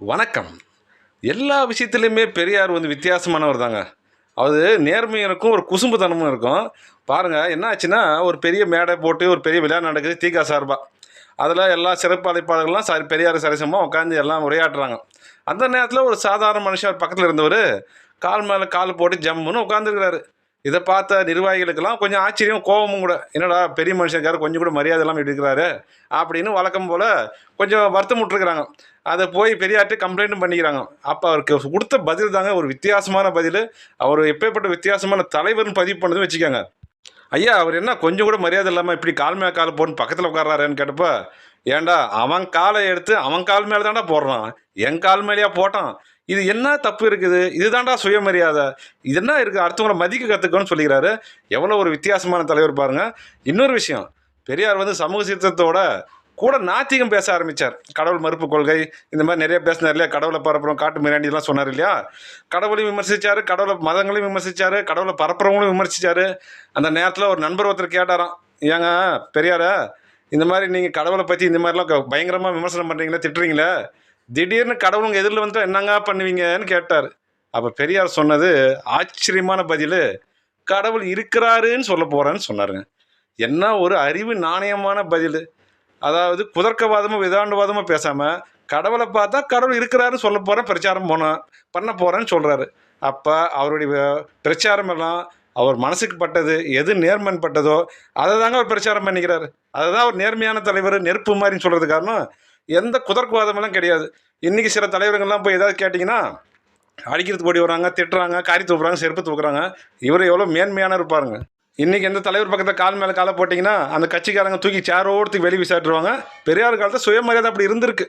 வணக்கம். எல்லா விஷயத்துலையுமே பெரியார் வந்து வித்தியாசமானவர் தாங்க. அது நேர்மையும் இருக்கும் ஒரு குசும்புத்தனமும் இருக்கும். பாருங்கள் என்ன ஆச்சுன்னா ஒரு பெரிய மேடை போட்டு ஒரு பெரிய விழா நடக்குது தீகா சார்பாக அதில் எல்லா சிறப்பு அழைப்பாளர்கள்லாம் சாரி பெரியார் சரிசமாக உட்காந்து எல்லாம் உரையாடுறாங்க. அந்த நேரத்தில் ஒரு சாதாரண மனுஷன் பக்கத்தில் இருந்தவர் கால் மேலே கால் போட்டு ஜம்முன்னு உட்காந்துருக்கிறாரு இதை பார்த்த நிர்வாகிகளுக்கெல்லாம் கொஞ்சம் ஆச்சரியம் கோபமும் கூட. என்னடா பெரிய மனுஷனுக்காரு கொஞ்சம் கூட மரியாதை இல்லாமல் இருக்கிறாரு? அப்படின்னு வழக்கம் போல் கொஞ்சம் வருத்தம் விட்டுருக்குறாங்க. அதை போய் பெரியார்ட்டு கம்ப்ளைண்ட்டும் பண்ணிக்கிறாங்க. அப்போ அவருக்கு கொடுத்த பதில் தாங்க ஒரு வித்தியாசமான பதில். அவர் எப்பேற்பட்ட வித்தியாசமான தலைவர்னு பதிவு பண்ணதும் வச்சுக்கோங்க. ஐயா அவர் என்ன கொஞ்சம் கூட மரியாதை இல்லாமல் இப்படி கால் மேலே கால் போன்னு பக்கத்தில் உட்காராருன்னு கேட்டப்ப ஏன்டா அவன் காலை எடுத்து அவன் கால் மேலே தாண்டா போடுறான். என் கால் மேலேயா போட்டான். இது என்ன தப்பு இருக்குது? இதுதான்டா சுயமரியாதை. இது என்ன இருக்குது அடுத்தவங்களை மதிக்க கற்றுக்கணும்னு சொல்லிக்கிறாரு. எவ்வளோ ஒரு வித்தியாசமான தலைவர் பாருங்கள் இன்னொரு விஷயம். பெரியார் வந்து சமூக சீர்த்தத்தோட கூட நாத்திகம் பேச ஆரம்பித்தார் கடவுள் மறுப்பு கொள்கை இந்த மாதிரி நிறைய பேசினார் இல்லையா? கடவுளை பரப்புறோம் காட்டு மிராண்டிலாம் சொன்னார் இல்லையா? கடவுளையும் விமர்சித்தார் கடவுளை மதங்களையும் விமர்சிச்சாரு கடவுளை பரப்புறவங்களும் விமர்சித்தார் அந்த நேரத்தில் ஒரு நண்பர் ஒருத்தர் கேட்டாராம். ஏங்க பெரியார இந்த மாதிரி நீங்கள் கடவுளை பற்றி இந்த மாதிரிலாம் பயங்கரமாக விமர்சனம் பண்ணுறீங்களே திட்டுறீங்களே. திடீர்னு கடவுள் உங்கள் எதிரில் வந்துட்டு என்னங்க பண்ணுவீங்கன்னு கேட்டார். அப்போ பெரியார் சொன்னது ஆச்சரியமான பதில் கடவுள் இருக்கிறாருன்னு சொல்ல போகிறேன்னு சொன்னாருங்க. என்ன ஒரு அறிவு நாணயமான பதில். அதாவது குதர்க்கவாதமும் விதாண்டவாதமும் பேசாமல் கடவுளை பார்த்தா கடவுள் இருக்கிறாருன்னு சொல்ல போகிறேன் பிரச்சாரம் போனேன் பண்ண போகிறேன்னு சொல்கிறாரு அப்போ அவருடைய பிரச்சாரம் எல்லாம் அவர் மனசுக்கு பட்டது எது நேர்மன் பட்டதோ அதை தாங்க அவர் பிரச்சாரம் பண்ணிக்கிறார். அதை தான் அவர் நேர்மையான தலைவர் நெருப்பு மாதிரின்னு சொல்கிறது காரணம் எந்த குதர்க்குவாதமெல்லாம் கிடையாது. இன்றைக்கி சில தலைவர்கள்லாம் போய் ஏதாவது கேட்டிங்கன்னா அடிக்கிறதுக்கு ஓடி வராங்க திட்டுறாங்க காரி தூக்குறாங்க செருப்பு தூக்குறாங்க. இவர் எவ்வளோ மேன்மையான இருப்பாருங்க. இன்றைக்கி எந்த தலைவர் பக்கத்தில் கால் மேலே காலை போட்டிங்கன்னா அந்த கட்சிக்காரங்க தூக்கி சேரோடு தூக்கி வெளியே விசாட்டுருவாங்க பெரியார் காலத்தில் சுயமரியாதை அப்படி இருந்திருக்கு.